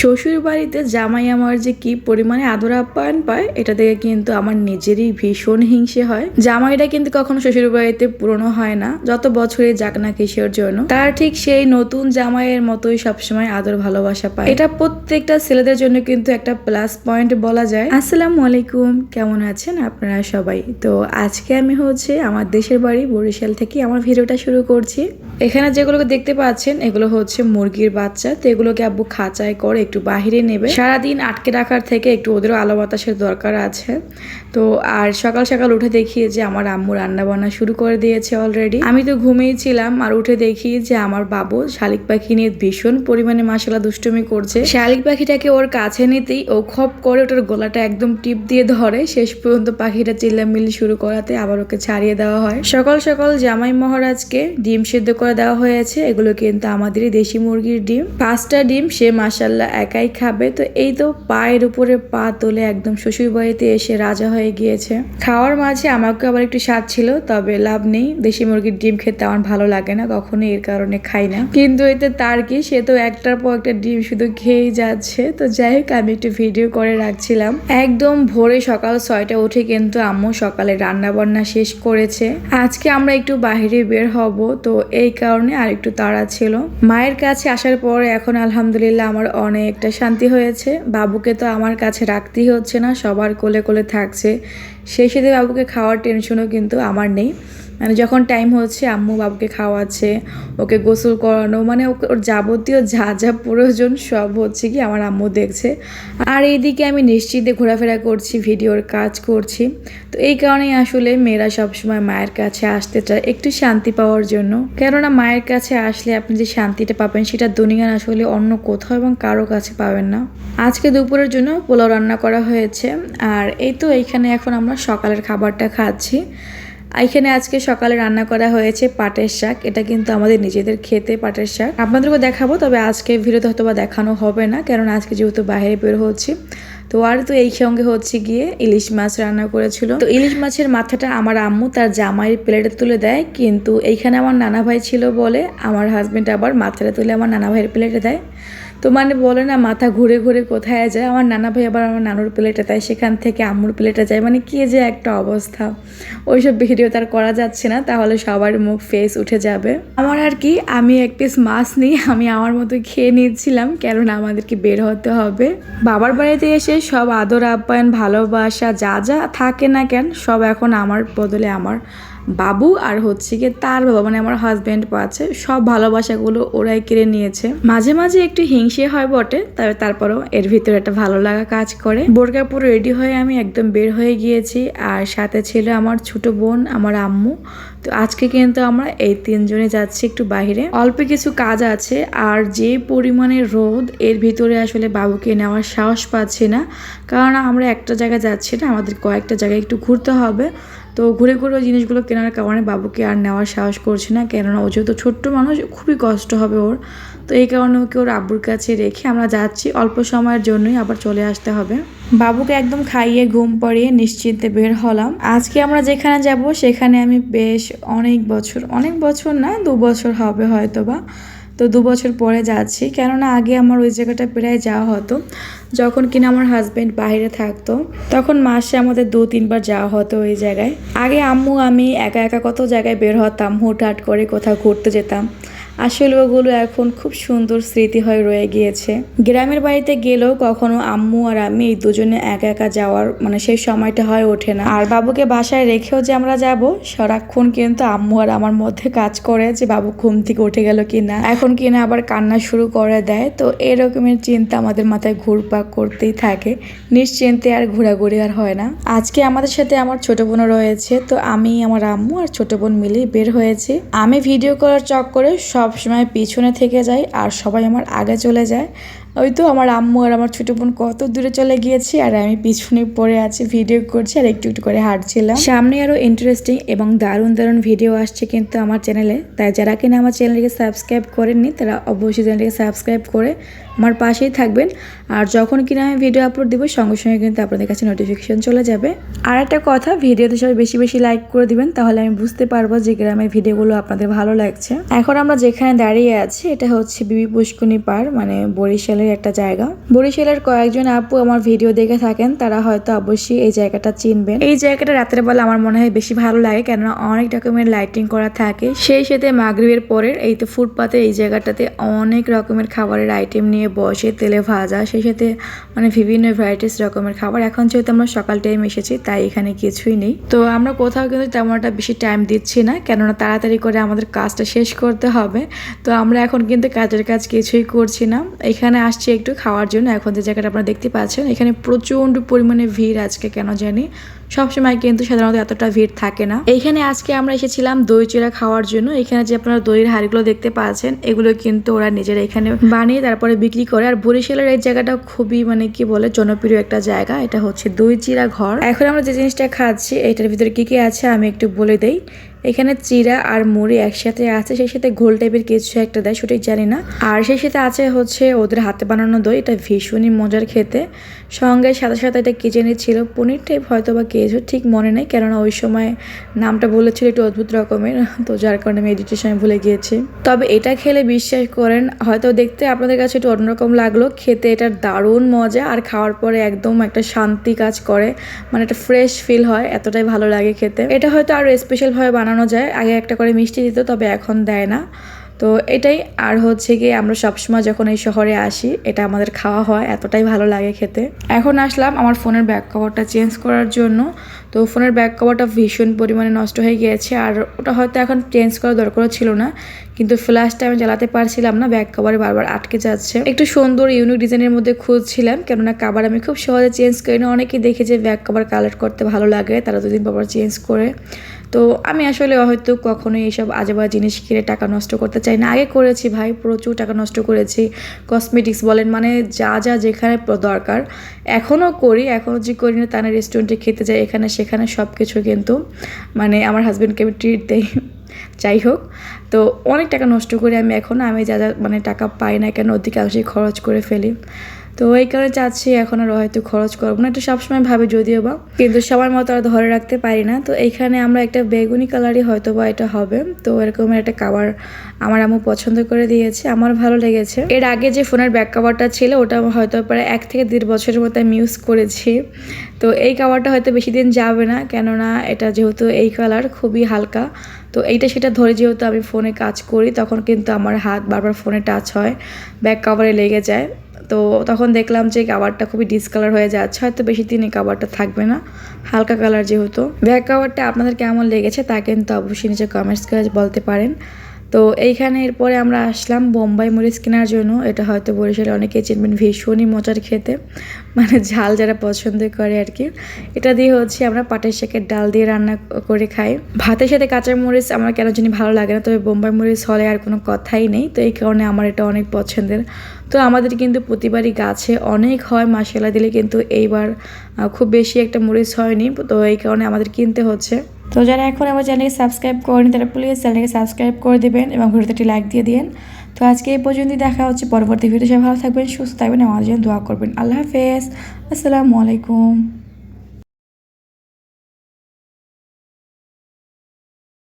শ্বশুর বাড়িতে জামাই আমার যে কি পরিমাণে আদর আপ্যায়ন পায়, এটা দেখে কিন্তু আমার নিজেরই ভীষণ হিংসে হয়। জামাইটা কিন্তু কখনো শ্বশুর বাড়িতে পুরনো হয় না, যত বছরে যাক না কিসের জন্য। তার ঠিক সেই নতুন জামাইয়ের মতোই সবসময় আদর ভালোবাসা পায়। এটা প্রত্যেকটা ছেলেদের জন্য কিন্তু একটা প্লাস পয়েন্ট বলা যায়। আসসালামু আলাইকুম, কেমন আছেন আপনারা সবাই? তো আজকে আমি হচ্ছে আমার দেশের বাড়ি বরিশাল থেকে আমার ভিডিওটা শুরু করছি। এখানে যেগুলোকে দেখতে পাচ্ছেন, এগুলো হচ্ছে মুরগির বাচ্চা। তো এগুলোকে আব্বু খাঁচায় করে একটু বাহিরে নেবে। সারাদিন আটকে রাখার থেকে একটু ওদেরও আলো বাতাসের দরকার আছে। তো আর সকাল সকাল উঠে দেখি যে আমার আম্মু রান্না বান্না শুরু করে দিয়েছে অলরেডি আমি তো ঘুমিয়েছিলাম আর উঠে দেখি যে আমার বাবু শালিক পাখি নিয়ে ভীষণ পরিমাণে মাসালা দুষ্টুমি করছে। শালিক পাখিটাকে ওর কাছে নিতেই ও খপ করে ওটার গলাটা একদম টিপ দিয়ে ধরে। শেষ পর্যন্ত পাখিটা চিল্লামিল্লি শুরু করাতে আবার ওকে ছাড়িয়ে দেওয়া হয়। সকাল সকাল জামাই মহারাজকে ডিম সেদ্ধ করে দেওয়া হয়েছে। এগুলো কিন্তু আমাদেরই দেশি মুরগির ডিম। পাঁচটা ডিম সে মাসাল্লাহ একাই খাবে। তো এই তো পায়ের উপরে পা তোলে একদম শ্বশুর বাড়িতে এসে রাজা হয়ে গিয়েছে। খাওয়ার মাঝে আমাকে আবার একটু স্বাদ ছিল, তবে লাভ নেই। দেশি মুরগির ডিম খেতে আমার ভালো লাগে না কখনো এর কারণে খাই না। কিন্তু এতে তার কি, সে তো একটার পর একটা ডিম শুধু খেয়েই যাচ্ছে। তো যাই হোক, আমি একটু ভিডিও করে রাখছিলাম। একদম ভোরে সকাল ছয়টা উঠে কিন্তু আম্মু সকালে রান্না বান্না শেষ করেছে। আজকে আমরা একটু বাইরে বের হব, তো এই কারণে আর একটু তাড়া ছিল। মায়ের কাছে আসার পর এখন আলহামদুলিল্লাহ আমার অনেকটা শান্তি হয়েছে। বাবুকে তো আমার কাছে রাখতেই হচ্ছে না সবার কোলে কোলে থাকছে। সেই সাথে বাবুকে খাওয়ার টেনশনও কিন্তু আমার নেই। মানে যখন টাইম হচ্ছে, আম্মু বাবুকে খাওয়াচ্ছে, ওকে গোসল করানো মানে ওকে, ওর যাবতীয় যা যা প্রয়োজন সব হচ্ছে কি আমার আম্মু দেখছে। আর এইদিকে আমি নিশ্চিন্তে ঘোরাফেরা করছি, ভিডিওর কাজ করছি। তো এই কারণেই আসলে মেয়েরা সবসময় মায়ের কাছে আসতে চায় একটু শান্তি পাওয়ার জন্য। কেননা মায়ের কাছে আসলে আপনি যে শান্তিটা পাবেন, সেটা দুনিয়ার আসলে অন্য কোথাও এবং কারও কাছে পাবেন না। আজকে দুপুরের জন্য পোলাও রান্না করা হয়েছে। আর এই তো, এইখানে এখন আমরা সকালের খাবারটা খাচ্ছি। এখানে আজকে সকালে রান্না করা হয়েছে পাটের শাক। এটা কিন্তু আমাদের নিজেদের খেতে পাটের শাক। আপনাদেরকে দেখাবো, তবে আজকে ভিডিওতে হয়তো বা দেখানো হবে না, কারণ আজকে যেহেতু বাইরে বের হচ্ছি। তো আর তো এই সঙ্গে হচ্ছে গিয়ে ইলিশ মাছ রান্না করেছিল। তো ইলিশ মাছের মাথাটা আমার আম্মু তার জামাইয়ের প্লেটে তুলে দেয়, কিন্তু এইখানে আমার নানা ভাই ছিল বলে আমার হাজব্যান্ড আবার মাথাটা তুলে আমার নানা ভাইয়ের প্লেটে দেয়। তো মানে বলে না, মাথা ঘুরে ঘুরে কোথায় যায়? আমার নানা ভাই আবার আমার নানুর প্লেটে দেয়, সেখান থেকে আম্মুর প্লেটে যায়। মানে কি যে একটা অবস্থা। ওইসব ভিডিও তার করা যাচ্ছে না, তাহলে সবার মুখ ফেস উঠে যাবে। আমার আর কি, আমি এক পিস মাছ নিই, আমি আমার মতো খেয়ে নিয়েছিলাম কেননা আমাদেরকে বের হতে হবে। বাবার বাড়িতে এসে সব আদর, আপ্যায়ন, ভালোবাসা, যা যা থাকে না কেন, সব এখন আমার বদলে আমার বাবু আর হচ্ছে কি তার বাবা মানে আমার হাজব্যান্ড আছে, সব ভালোবাসাগুলো ওরাই কেড়ে নিয়েছে। মাঝে মাঝে একটু হিংসে হয় বটে, তবে তারপরেও এর ভিতরে একটা ভালো লাগা কাজ করে। বোরকা পুরো রেডি হয়ে আমি একদম বের হয়ে গিয়েছি, আর সাথে ছিল আমার ছোট বোন, আমার আম্মু। তো আজকে কিন্তু আমরা এই তিনজনে যাচ্ছি একটু বাহিরে। অল্প কিছু কাজ আছে, আর যে পরিমাণে রোদ, এর ভিতরে আসলে বাবুকে নেওয়ার সাহস পাচ্ছি না। কারণ আমরা একটা জায়গায় যাচ্ছি না, আমাদের কয়েকটা জায়গায় একটু ঘুরতে হবে। তো ঘুরে ঘুরে ওই জিনিসগুলো কেনার কারণে বাবুকে আর নেওয়ার সাহস করছে না, কেননা ও যেহেতু ছোট্ট মানুষ, খুবই কষ্ট হবে ওর। তো এই কারণে ওকে ওর আব্বুর কাছে রেখে আমরা যাচ্ছি। অল্প সময়ের জন্যই আবার চলে আসতে হবে। বাবুকে একদম খাইয়ে ঘুম পাড়িয়ে নিশ্চিন্তে বের হলাম। আজকে আমরা যেখানে যাব সেখানে আমি বেশ অনেক বছর অনেক বছর না, দু বছর হবে হয়তো বা তো দু বছর পরে যাচ্ছি। কেননা আগে আমার ওই জায়গাটা প্রায় যাওয়া হতো। যখন কিনা আমার হাজব্যান্ড বাইরে থাকতো, তখন মাসে আমাদের দু তিনবার যাওয়া হতো ওই জায়গায়। আগে আম্মু আমি একা একা কত জায়গায় বের হতাম, হুটহাট করে কোথাও ঘুরতে যেতাম। আসলে ওগুলো এখন খুব সুন্দর স্মৃতি হয়ে রয়ে গিয়েছে। গ্রামের বাড়িতে গেলেও কখনো আম্মু আর আমি এই দুজনে একা একা যাওয়ার মানে সেই সময়টা হয়ে ওঠে না। আর বাবুকে বাসায় রেখেও যে আমরা যাব, সারাক্ষণ কিন্তু আম্মু আর আমার মধ্যে কাজ করে যে বাবু ঘুম থেকে উঠে গেল কি না এখন কিনা আবার কান্না শুরু করে দেয়, তো এরকমের চিন্তা আমাদের মাথায় ঘুরপাক করতেই থাকে। নিশ্চিন্তে আর ঘোরাঘুরি আর হয় না। আজকে আমাদের সাথে আমার ছোট বোনও রয়েছে, তো আমি, আমার আম্মু আর ছোট বোন মিলেই বের হয়েছি। আমি ভিডিও করার চক করে সব সময় পিছনে থেকে যায় আর সবাই আমার আগে চলে যায়। ওই তো আমার আম্মু আর আমার ছোটো বোন কত দূরে চলে গিয়েছি আর আমি পিছনে পড়ে আছি ভিডিও করছি আর একটু একটু করে হাঁটছিলাম। সামনে আরও ইন্টারেস্টিং এবং দারুণ দারুণ ভিডিও আসছে কিন্তু আমার চ্যানেলে তাই যারা কিনা আমার চ্যানেলটিকে সাবস্ক্রাইব করেননি তারা অবশ্যই চ্যানেলকে সাবস্ক্রাইব করে আমার পাশেই থাকবেন। আর যখন কিনা আমি ভিডিও আপলোড দিব, সঙ্গে সঙ্গে কিন্তু আপনাদের কাছে নোটিফিকেশন চলে যাবে। আর একটা কথা, ভিডিওতে সবাই বেশি বেশি লাইক করে দিবেন, তাহলে আমি বুঝতে পারব যে গ্রামের ভিডিওগুলো আপনাদের ভালো লাগছে। এখন আমরা যেখানে দাঁড়িয়ে আছি, এটা হচ্ছে বিবি পুষ্কুনি পার মানে বরিশালের একটা জায়গা। বরিশালের কয়েকজন আপু আমার ভিডিও দেখে থাকেন, তারা হয়তো অবশ্যই এই জায়গাটা চিনবেন। এই জায়গাটা রাতের বেলা আমার মনে হয় বেশি ভালো লাগে, কেননা অনেক রকমের লাইটিং করা থাকে। সেই সাথে মাগরিবের পরের এই তো ফুটপাতে, এই জায়গাটাতে অনেক রকমের খাবারের আইটেম নিয়ে বসে তেলে ভাজা, সেই সাথে মানে বিভিন্ন ভ্যারাইটিস রকমের খাবার। এখন যেহেতু আমরা সকাল টাইম এসেছি, তাই এখানে কিছুই নেই। তো আমরা কোথাও কিন্তু তেমন একটা বেশি টাইম দিচ্ছি না, কেননা তাড়াতাড়ি করে আমাদের কাজটা শেষ করতে হবে। তো আমরা এখন কিন্তু কাজের কাজ কিছুই করছি না। এখানে আসছি একটু খাওয়ার জন্য। এখন যে জায়গাটা আপনারা দেখতে পাচ্ছেন, এখানে প্রচণ্ড পরিমাণে ভিড় আজকে, কেন জানি? সবসময় কিন্তু সাধারণত এতটা ভিড় থাকে না। এইখানে আজকে আমরা এসেছিলাম দই চিরা খাওয়ার জন্য। এখানে যে আপনারা দইয়ের হাড়িগুলো দেখতে পাচ্ছেন, এগুলো কিন্তু ওরা নিজেরা এখানে বানিয়ে তারপরে বিক্রি করে। আর বরিশালের এই জায়গাটা খুবই মানে কি বলে, জনপ্রিয় একটা জায়গা। এটা হচ্ছে দই চিরা ঘর। এখন আমরা যে জিনিসটা খাচ্ছি, এটার ভিতরে কি কি আছে আমি একটু বলে দেই। এখানে চিরা আর মুড়ি একসাথে আছে, সেই সাথে ঘোল টাইপের কিছু একটা দেয় সেটাই জানি না। আর সেই সাথে আছে হচ্ছে ওদের হাতে বানানো দই, এটা ভীষণই মজার খেতে। সঙ্গে সাথে সাথে এটা কি জানি ছিল, পনির টাইপ হয়তো বা কিছু ঠিক মনে নেই, কেননা ওই সময় নামটা বলেছিল একটু অদ্ভুত রকমের, তো যার কারণে আমি এডিটের সময় ভুলে গিয়েছি। তবে এটা খেলে বিশ্বাস করেন, হয়তো দেখতে আপনাদের কাছে একটু অন্যরকম লাগল, খেতে এটার দারুণ মজা, আর খাওয়ার পরে একদম একটা শান্তি কাজ করে মানে একটা ফ্রেশ ফিল হয়, এতটাই ভালো লাগে খেতে। এটা হয়তো আরও স্পেশালভাবে বানানো যায়। আগে একটা করে মিষ্টি দিত, তবে এখন দেয় না। তো এটাই, আর হচ্ছে গিয়ে আমরা সবসময় যখন এই শহরে আসি, এটা আমাদের খাওয়া হয়, এতটাই ভালো লাগে খেতে। এখন আসলাম আমার ফোনের ব্যাক কভারটা চেঞ্জ করার জন্য। তো ফোনের ব্যাক কভারটা ভীষণ পরিমাণে নষ্ট হয়ে গিয়েছে, আর ওটা হয়তো এখন চেঞ্জ করার দরকারও ছিল না। কিন্তু ফ্ল্যাশটা আমি জ্বালাতে পারছিলাম না ব্যাক কভারে বারবার আটকে যাচ্ছে। একটু সুন্দর ইউনিক ডিজাইনের মধ্যে খুঁজছিলাম, কেননা কাবার আমি খুব সহজে চেঞ্জ করি না। অনেকেই দেখে যে ব্যাক কভার কালেক্ট করতে ভালো লাগে, তারা দুদিন পর চেঞ্জ করে। তো আমি আসলে হয়তো কখনোই এইসব আজেবাজে জিনিস কিনে টাকা নষ্ট করতে চাই না। আগে করেছি ভাই, প্রচুর টাকা নষ্ট করেছি। কসমেটিক্স বলেন মানে যা যা যেখানে দরকার। এখনও করি, এখনও যে করি না তা না রেস্টুরেন্টে খেতে যাই, এখানে সেখানে সব কিছু কিন্তু মানে আমার হাজব্যান্ডকে আমি ট্রিট দেই। যাই হোক, তো অনেক টাকা নষ্ট করি আমি এখন, আমি যা যা মানে টাকা পাই না কেন, অধিকাংশই খরচ করে ফেলি। তো এই কারণে চাচ্ছি এখন আর হয়তো খরচ করব না। এটা সবসময় ভাবে যদিও বা। কিন্তু সবার মতো আর ধরে রাখতে পারি না। তো এইখানে আমরা একটা বেগুনি কালারই হয়তো বা এটা হবে। তো এরকমের একটা কাভার আমার আম্মু পছন্দ করে দিয়েছে। আমার ভালো লেগেছে। এর আগে যে ফোনের ব্যাক কাভারটা ছিল, ওটা হয়তো প্রায় এক থেকে দেড় বছরের মতো আমি ইউজ করেছি। তো এই কাভারটা হয়তো বেশি দিন যাবে না। কেননা এটা যেহেতু এই কালার খুবই হালকা। তো এইটা সেটা ধরে যেহেতু আমি ফোনে কাজ করি, তখন কিন্তু আমার হাত বারবার ফোনে টাচ হয় ব্যাক কাভারে লেগে যায়। তো তখন দেখলাম যে কাভারটা খুবই ডিসকালার হয়ে যাচ্ছে, হয়তো বেশি দিন এই কাভারটা থাকবে না, হালকা কালার যেহেতু। ব্যাক কাভারটা আপনাদের কেমন লেগেছে তা কিন্তু অবশ্যই নিচে কমেন্টস করে বলতে পারেন। তো এইখানে এরপরে আমরা আসলাম বোম্বাই মরিচ কেনার জন্য, এটা হয়তো বরিশালে অনেকে চিনবেন, ভীষণই মজার খেতে। মানে ঝাল যারা পছন্দ করে আর কি। এটা দিয়ে হচ্ছে আমরা পাটের শাকের ডাল দিয়ে রান্না করে খাই। ভাতের সাথে কাঁচা মরিচ আমার কেন জানি ভালো লাগে না, তবে বোম্বাই মরিচ হলে আর কোনো কথাই নেই। তো এই কারণে আমার এটা অনেক পছন্দের। তো আমাদের কিন্তু প্রতিবারই গাছে অনেক হয় মাসালা দিলে কিন্তু এইবার খুব বেশি একটা মরিচ হয়নি। তো এই কারণে আমাদের কিনতে হচ্ছে। তো যারা এখন আমার চ্যানেলকে সাবস্ক্রাইব করেনি, তারা প্লিজ চ্যানেলকে সাবস্ক্রাইব করে দেবেন এবং ভিডিওতে একটি লাইক দিয়ে দিন তো আজকে এই পর্যন্তই দেখা হচ্ছে পরবর্তী ভিডিও সবাই ভালো থাকবেন, সুস্থ থাকবেন আমাদের জন্য দোয়া করবেন। আল্লাহ হাফেজ। আসসালামু আলাইকুম।